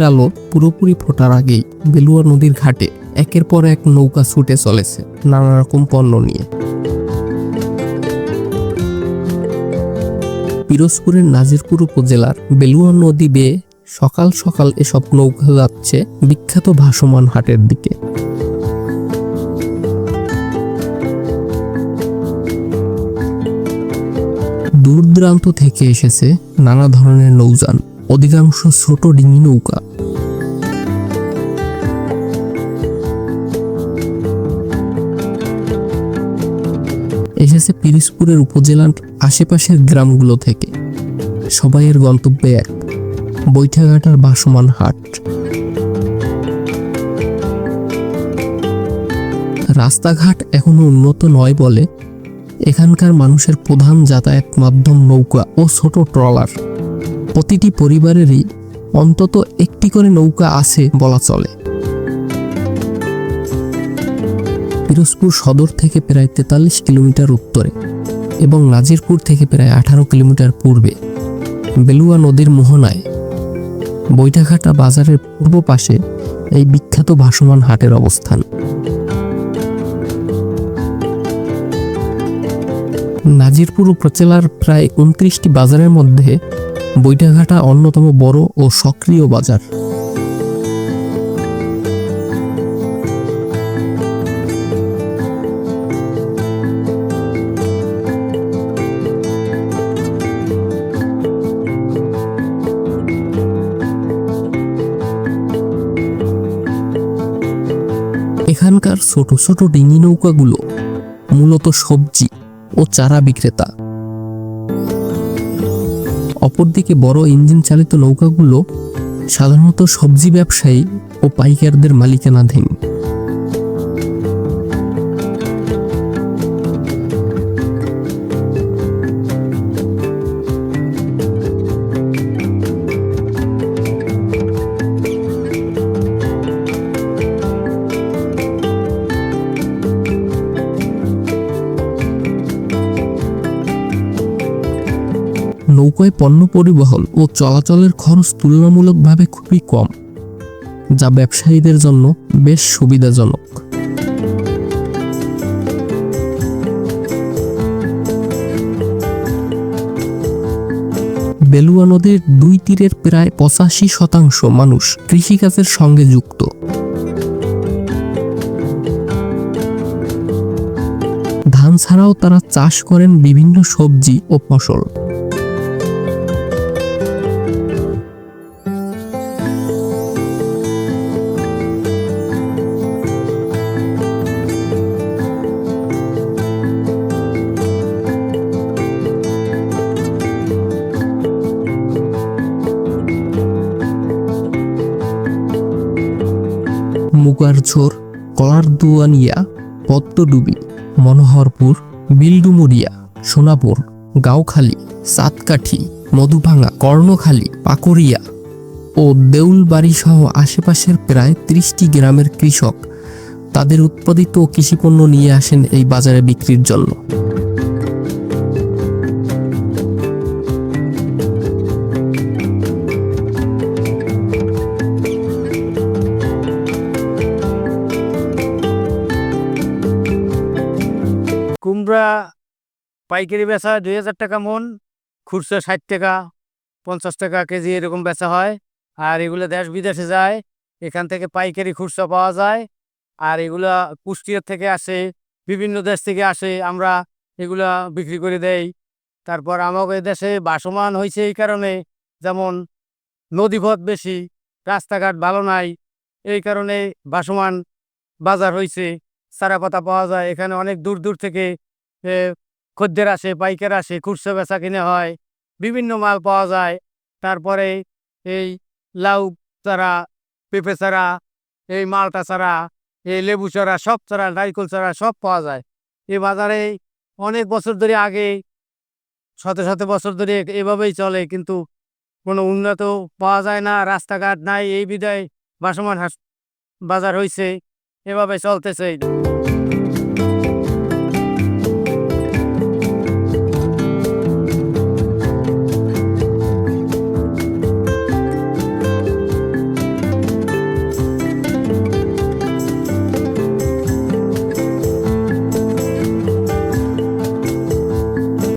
দিনের আলো পুরোপুরি ফোটার আগেই বেলুয়া নদীর ঘাটে একের পর এক নৌকা ছুটে চলেছে নানা রকম পণ্য নিয়ে। পিরোজপুরের নাজিরপুর উপজেলার বেলুয়া নদী বেয়ে সকাল সকাল এসব নৌকা যাচ্ছে বিখ্যাত ভাসমান হাটের দিকে। দূর দূরান্ত থেকে এসেছে নানা ধরনের নৌযান, অধিকাংশ ছোট ডিঙি নৌকা। এসেছে পিরিজপুরের উপজেলার আশেপাশের গ্রামগুলো থেকে। সবাইয়ের গন্তব্যে এক বৈঠাঘাটার ভাসমান হাট। রাস্তাঘাট এখনও উন্নত নয় বলে এখানকার মানুষের প্রধান যাতায়াত মাধ্যম নৌকা ও ছোট ট্রলার। প্রতিটি পরিবারেরই অন্তত একটি করে নৌকা আছে বলা চলে। পিরোজপুর সদর থেকে প্রায় তেতাল্লিশ কিলোমিটার উত্তরে এবং নাজিরপুর থেকে প্রায় আঠারো কিলোমিটার পূর্বে। বেলুয়া নদীর মোহনায় বৈঠাঘাটা বাজারের পূর্ব পাশে এই বিখ্যাত ভাসমান হাটের অবস্থান। নাজিরপুর উপজেলার প্রায় উনত্রিশটি বাজারের মধ্যে বৈঠাঘাটা অন্যতম বড় ও সক্রিয় বাজার। এখানকার ছোট ছোট ডিঙি নৌকাগুলো মূলত সবজি ও চারা বিক্রেতা। অপরদিকে বড় ইঞ্জিন চালিত নৌকাগুলো সাধারণত সবজি ব্যবসায়ী ও পাইকারদের মালিকানাধীন। নৌকায় পণ্য পরিবহন ও চলাচলের খরচ তুলনামূলকভাবে খুবই কম, যা ব্যবসায়ীদের জন্য বেশ সুবিধাজনক। বেলুয়া নদীর দুই তীরের প্রায় পঁচাশি শতাংশ মানুষ কৃষিকাজের সঙ্গে যুক্ত। ধান ছাড়াও তারা চাষ করেন বিভিন্ন সবজি ও ফসল। মুগার ঝোর কলার দুয়ানিয়া, পদ্মডুবি, মনোহরপুর, বিলডুমুরিয়া, সোনাপুর, গাঁওখালী, সাতকাঠি, মধুভাঙা, কর্ণখালী পাকুরিয়া ও দেউলবাড়ি সহ আশেপাশের প্রায় ত্রিশটি গ্রামের কৃষক তাদের উৎপাদিত কৃষিপণ্য নিয়ে আসেন এই বাজারে বিক্রির জন্য। কুমড়া পাইকারি বেচা দুই হাজার টাকা মন, খুচরা ষাট টাকা, পঞ্চাশ টাকা কেজি এরকম বেচা হয়। আর এগুলো দেশ বিদেশে যায়, এখান থেকে পাইকারি খুচরা পাওয়া যায়। আর এগুলা কুষ্টিয়ার থেকে আসে, বিভিন্ন দেশ থেকে আসে, আমরা এগুলা বিক্রি করে দেই। তারপর আমাদের দেশে বাসমান হয়েছে এই কারণে, যেমন নদীপথ বেশি, রাস্তাঘাট ভালো নাই, এই কারণে বাসমান বাজার হয়েছে সারা পাতা পাওয়া যায়, এখানে অনেক দূর দূর থেকে খদ্দের আসে পাইকার আসে, খুচরা বেচা কিনে হয়, বিভিন্ন মাল পাওয়া যায়। তারপরে এই লাউ চারা, পেঁপে চারা, এই মালটা চারা, এই লেবু চারা, সব চারা, নারিকল চারা, সব পাওয়া যায়। এই বাজারে অনেক বছর ধরে আগে, শত শত বছর ধরে এভাবেই চলে, কিন্তু কোনো উন্নত পাওয়া যায় না, রাস্তাঘাট নাই, এই বিদায় বাসমান বাজার হয়েছে এভাবে চলতেছে।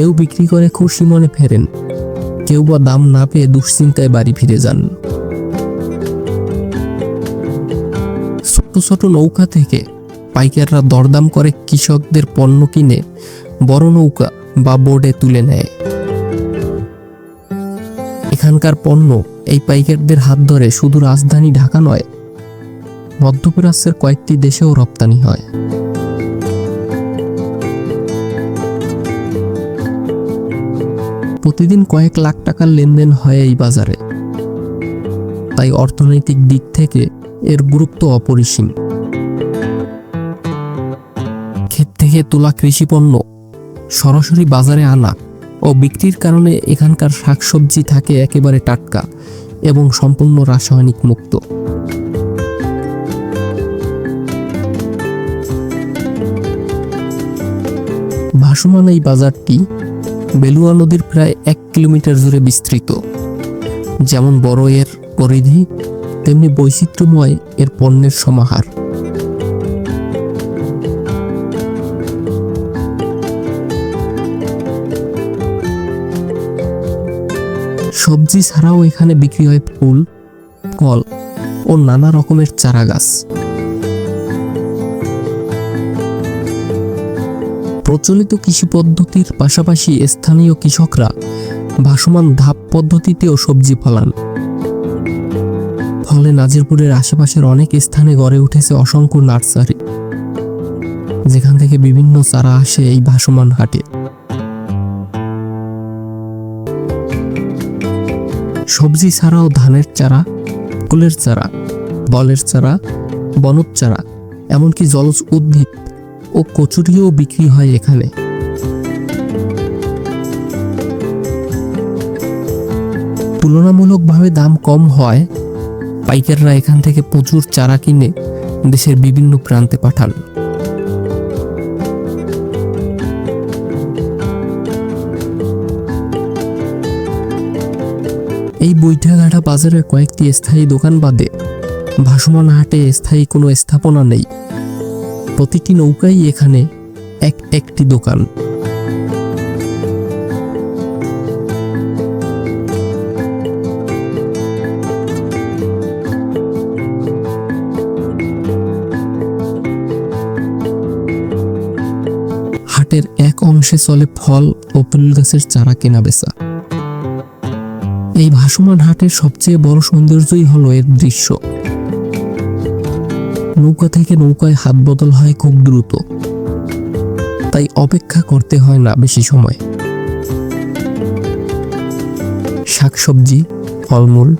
কেউ বিক্রি করে খুশি মনে ফেরেন। কেউ বা দাম না পেয়ে দুশ্চিন্তায় বাড়ি ফিরে যান। ছোট ছোট নৌকা থেকে পাইকাররা দরদাম করে কৃষকদের পণ্য কিনে বড় নৌকা বা বোর্ডে তুলে নেয়। এখানকার পণ্য এই পাইকারদের হাত ধরে শুধু রাজধানী ঢাকা নয়, মধ্যপ্রাচ্যের কয়েকটি দেশেও রপ্তানি হয়। প্রতিদিন কয়েক লাখ টাকার লেনদেন হয় এই বাজারে। তাই অর্থনৈতিক দিক থেকে এর গুরুত্ব অপরিসীম। ক্ষেত থেকে তোলা কৃষি পণ্য সরাসরি বাজারে আনা ও বিক্রির কারণে এখানকার শাকসবজি থাকে একেবারে টাটকা এবং সম্পূর্ণ রাসায়নিক মুক্ত। ভাসমান এই বাজারটি বেলুয়া নদীর প্রায় এক কিলোমিটার জুড়ে বিস্তৃত। যেমন বড় এর পরিধি, তেমনি বৈচিত্র্যময় এর পণ্যের সমাহার। সবজি ছাড়াও এখানে বিক্রি হয় ফুল ফল ও নানা রকমের চারা গাছ প্রচলিত কৃষি পদ্ধতির পাশাপাশি স্থানীয় কৃষকরা ভাসমান ধাপ পদ্ধতিতেও সবজি ফলান। ফলে নাজিরপুরের আশেপাশের অনেক স্থানে গড়ে উঠেছে অসংখ্য নার্সারি, যেখান থেকে বিভিন্ন চারা আসে এই ভাসমান হাটে। সবজি ছাড়াও ধানের চারা, কুলের চারা, বলের চারা, বনজ চারা, এমনকি জলজ উদ্ভিদ ও কচুরিও বিক্রি হয় এখানে। তুলনামূলকভাবে দাম কম হয়, পাইকাররা এখান থেকে প্রচুর চারা কিনে দেশের বিভিন্ন প্রান্তে পাঠান। এই বৈঠাঘাটা বাজারের কয়েকটি স্থায়ী দোকান বাদে ভাসমান হাটে স্থায়ী কোনো স্থাপনা নেই। প্রতিটি নৌকাই এখানে এক, একটি দোকান। হাটের এক অংশে চলে ফল ও ফুল গাছের চারা কেনা বেচা। এই ভাসমান হাটের সবচেয়ে বড় সৌন্দর্যই হলো এর দৃশ্য। নৌকা থেকে নৌকায় হাত বদল হয় খুব দ্রুত। তাই অপেক্ষা করতে হয় না বেশি সময়। শাকসবজি, ফলমূল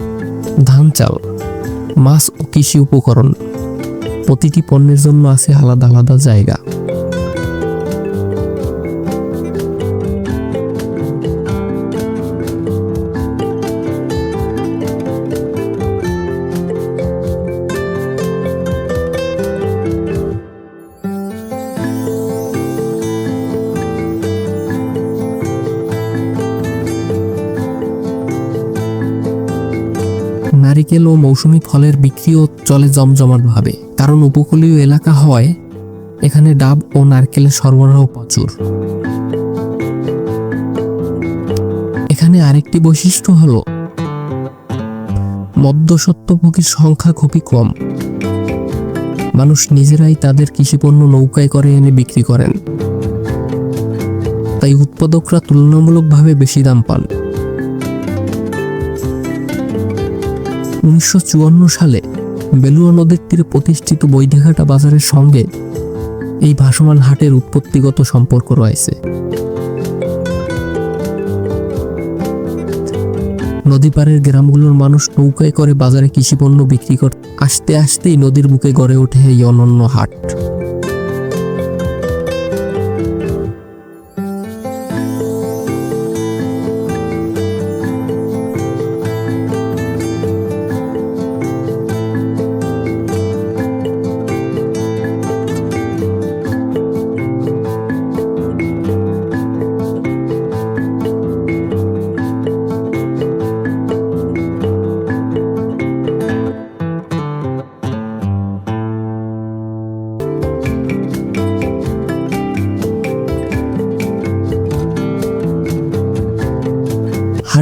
ধান চাল মাছ ও কৃষি উপকরণ প্রতিটি পণ্যের জন্য আছে আলাদা আলাদা জায়গা। নারিকেল ও মৌসুমী ফলের বিক্রিও চলে জমজমাটভাবে। কারণ উপকূলীয় এলাকা হওয়ায় এখানে ডাব ও নারকেলের সরবরাহ প্রচুর। এখানে আরেকটি বৈশিষ্ট্য হলো, মদ্যসত্ত্বভোগীর সংখ্যা খুবই কম। মানুষ নিজেরাই তাদের কৃষিপণ্য নৌকায় করে এনে বিক্রি করেন। তাই উৎপাদকরা তুলনামূলকভাবে বেশি দাম পান। উনিশশো চুয়ান্ন সালে বেলুয়া নদীর তীরে প্রতিষ্ঠিত বৈদেঘাটা বাজারের সঙ্গে এই ভাসমান হাটের উৎপত্তিগত সম্পর্ক রয়েছে। নদী পাড়ের গ্রামগুলোর মানুষ নৌকায় করে বাজারে কৃষিপণ্য বিক্রি করতে আসতে আসতেই নদীর বুকে গড়ে ওঠে এই অনন্য হাট।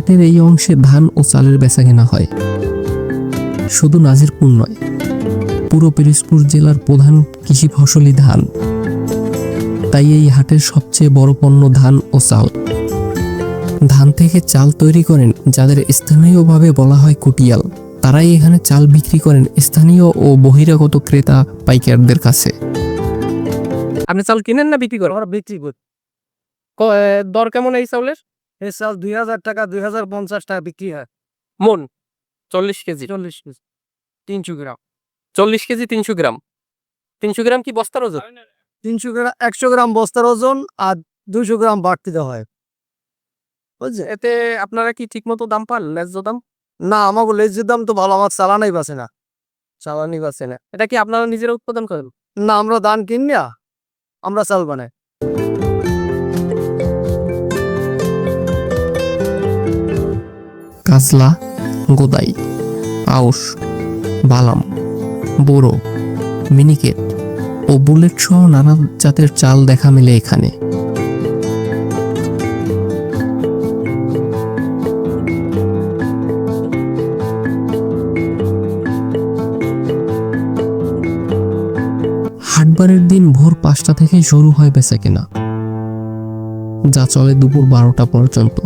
হাটের এই অংশে ধান ও চালের বেচা কেনা হয়। শুধু নাজিরপুর নয় পুরো পিরিজপুর জেলার প্রধান কৃষি ফসলই ধান। তাই এই হাটের সবচেয়ে বড় পণ্য ধান ও চাল। ধান থেকে চাল তৈরি করেন যাদের স্থানীয়ভাবে বলা হয় কুটিয়াল। তারাই এখানে চাল বিক্রি করেন স্থানীয় ও বহিরাগত ক্রেতা পাইকারদের কাছে। আপনি চাল কিনেন না বিক্রি করেন? আমরা বিক্রি করি। দর কেমন এই চাউলের? এই চাল দুই হাজার টাকা দুই হাজার পঞ্চাশ টাকা বিক্রি হয়। মন চল্লিশ কেজি। চল্লিশ কেজি। তিনশো গ্রাম। চল্লিশ কেজি তিনশো গ্রাম। তিনশো গ্রাম কি বস্তার ওজন? তিনশো গ্রাম একশো গ্রাম বস্তার ওজন আর দুশো গ্রাম বাড়তি দেওয়া হয়। বুঝছে এতে আপনারা কি ঠিকমতো দাম পান ন্যায্য দাম? না আমাকে লেজের দাম তো ভালো আমার চালানাই বাসে না। চালানি বাসে না। এটা কি আপনারা নিজেরা উৎপাদন করেন? না আমরা ধান কিনি না আমরা চাল বানাই। কাজলা, গোদাই, আউশ, বালাম, বোরো, মিনিকেট ও বুলেট সহ নানা জাতের চাল দেখা মেলে এখানে। হাটবারের দিন ভোর পাঁচটা থেকেই শুরু হয় বেচা কেনা, যা চলে দুপুর বারোটা পর্যন্ত।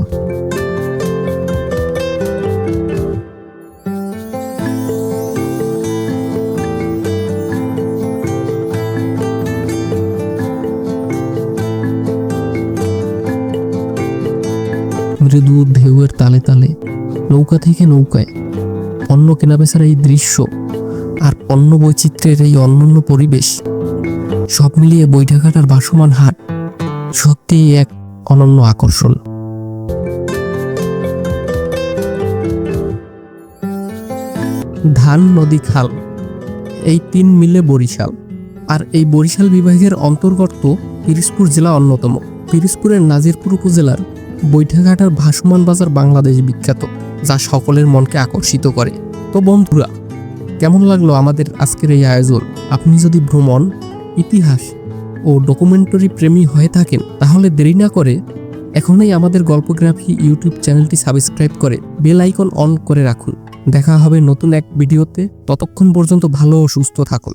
মৃদু ঢেউয়ের তালে তালে, নৌকা থেকে নৌকায়। অন্য কেনাবেচার এই দৃশ্য আর অন্য বৈচিত্র্যের এই অনন্য পরিবেশ, সব মিলিয়ে বৈঠাঘাটার ভাসমান হাট সত্যিই এক অনন্য আকর্ষণ। ধান, নদী, খাল, এই তিন মিলে বরিশাল। আর এই বরিশাল বিভাগের অন্তর্গত পিরিজপুর জেলা অন্যতম। পিরিজপুরের নাজিরপুর উপজেলার বৈঠাঘাটার ভাসমান বাজার বাংলাদেশ বিখ্যাত, যা সকলের মনকে আকর্ষিত করে। তো বন্ধুরা, কেমন লাগল আমাদের আজকের এই আয়োজন? আপনি যদি ভ্রমণ, ইতিহাস ও ডকুমেন্টারি প্রেমী হয়ে থাকেন, তাহলে দেরি না করে এখনই আমাদের গল্পগ্রাফি ইউটিউব চ্যানেলটি সাবস্ক্রাইব করে বেল আইকন অন করে রাখুন। দেখা হবে নতুন এক ভিডিওতে। ততক্ষণ পর্যন্ত ভালো ও সুস্থ থাকুন।